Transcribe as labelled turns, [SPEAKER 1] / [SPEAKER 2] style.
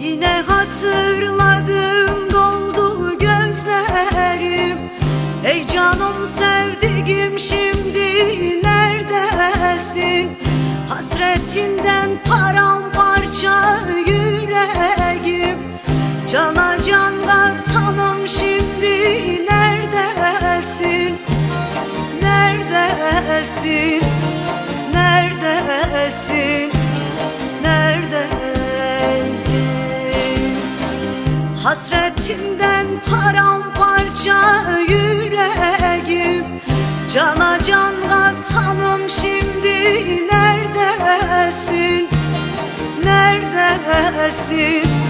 [SPEAKER 1] Yine hatırladım doldu gözlerim. Ey canım sevdiğim şimdi neredesin? Hasretinden paramparça yüreğim. Cana can katanım şimdi neredesin? Neredesin? Neredesin Hasretinden paramparça yüreğim. Cana can katanım şimdi Neredesin? Neredesin